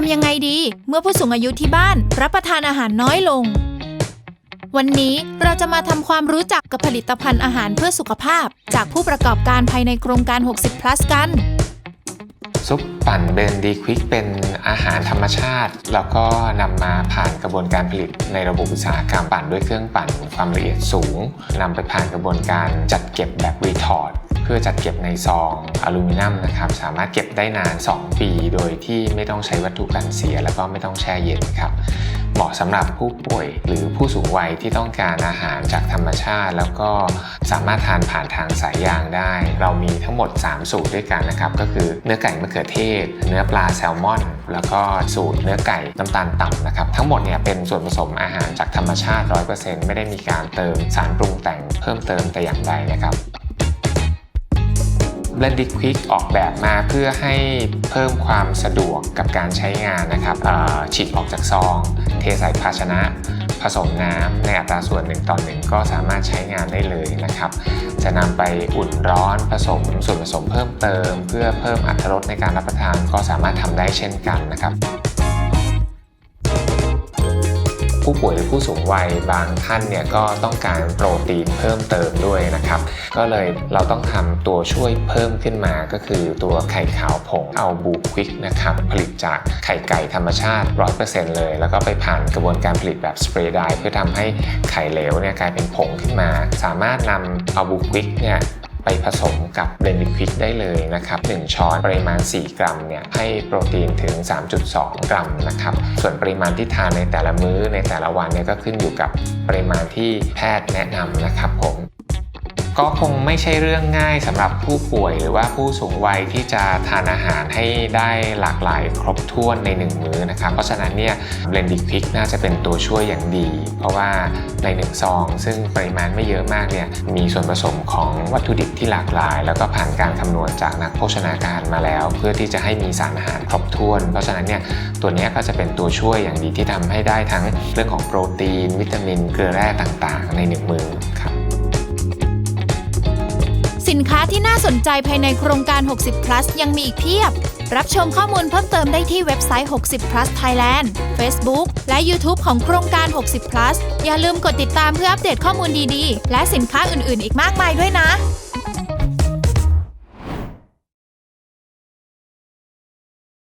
ทำยังไงดี เมื่อผู้สูงอายุที่บ้านรับประทานอาหารน้อยลง วันนี้เราจะมาทำความรู้จักกับผลิตภัณฑ์อาหารเพื่อสุขภาพ จากผู้ประกอบการภายในโครงการ 60 plus กัน ซุปปั่นเบนดีควิกเป็นอาหารธรรมชาติ แล้วก็นำมาผ่านกระบวนการผลิตในระบบอุตสาหกรรมปั่นด้วยเครื่องปั่นความละเอียดสูงนำไปผ่านกระบวนการจัดเก็บแบบรีทอร์ด เพื่อจัดเก็บในซองอลูมิเนียมนะครับสามารถเก็บได้นาน 2 ปี โดยที่ไม่ต้องใช้วัตถุกันเสีย แล้วก็ไม่ต้องแช่เย็นครับเหมาะสำหรับผู้ป่วยหรือผู้สูงวัยที่ต้องการอาหารจากธรรมชาติ แล้วก็สามารถทานผ่านทางสายยางได้ เรามีทั้งหมด 3 สูตรด้วยกันนะครับ ก็คือเนื้อไก่มะเขือเทศ เนื้อปลาแซลมอน แล้วก็สูตรเนื้อไก่น้ำตาลต่ำนะครับ ทั้งหมดเนี่ยเป็นส่วนผสมอาหารจากธรรมชาติ 100%ไม่ได้มีการเติมสารปรุงแต่งเพิ่มเติมแต่อย่างใดนะครับ b l e n d i Quick ออกแบบมาเพื่อให้เพิ่มความสะดวกกับการใช้งานนะครับฉีดออกจากซอง เทใส่ภาชนะ ผสมน้ำในอัตราส่วน1ต่อ1ก็สามารถใช้งานได้เลยนะครับ จะนำไปอุ่นร้อนผสมส่วนผสมเพิ่มเติม เพื่อเพิ่มอรรถรสในการรับประทานก็สามารถทำได้เช่นกันนะครับ ผู้ป่วยหรือผู้สูงวัยบางท่านเนี่ยก็ต้องการโปรตีนเพิ่มเติมด้วยนะครับ ก็เลยเราต้องทำตัวช่วยเพิ่มขึ้นมาก็คือตัวไข่ขาวผงเอาบูควิกนะครับผลิตจากไข่ไก่ธรรมชาติ 100%เลย แล้วก็ไปผ่านกระบวนการผลิตแบบสเปรย์ไดเพื่อทำให้ไข่เหลวเนี่ยกลายเป็นผงขึ้นมา สามารถนำเอาบูควิกเนี่ย ไปผสมกับเบลนดิควิกได้เลยนะครับ1ช้อนปริมาณ 4 กรัมเนี่ยให้โปรตีนถึง 3.2 กรัมนะครับส่วนปริมาณที่ทานในแต่ละมื้อในแต่ละวันเนี่ยก็ขึ้นอยู่กับปริมาณที่แพทย์แนะนำนะครับผม ก็คงไม่ใช่เรื่องง่ายสำหรับผู้ป่วยหรือว่าผู้สูงวัยที่จะทานอาหารให้ได้หลากหลายครบถ้วนใน 1 มื้อนะครับ เพราะฉะนั้นเนี่ยเบลนดิควิกน่าจะเป็นตัวช่วยอย่างดี เพราะว่าใน1ซอง ซึ่งปริมาณไม่เยอะมากเนี่ยมีส่วนผสมของวัตถุดิบที่หลากหลาย แล้วก็ผ่านการคำนวณจากนักโภชนาการมาแล้ว เพื่อที่จะให้มีสารอาหารครบถ้วน เพราะฉะนั้นเนี่ยตัวนี้ก็จะเป็นตัวช่วยอย่างดีที่ทำให้ได้ทั้งเรื่องของโปรตีน วิตามินเกลือแร่ต่างๆ ในหนึ่งมื้อครับ นค้าที่น่าสนใจภายในโครงการ 60 plus ยังมีอีกเพียบ รับชมข้อมูลเพิ่มเติมได้ที่เว็บไซต์ 60 plus Thailand Facebook และ YouTube ของโครงการ 60 plus อย่าลืมกดติดตามเพื่ออัปเดตข้อมูลดีๆ และสินค้าอื่นๆ อีกมากมายด้วยนะ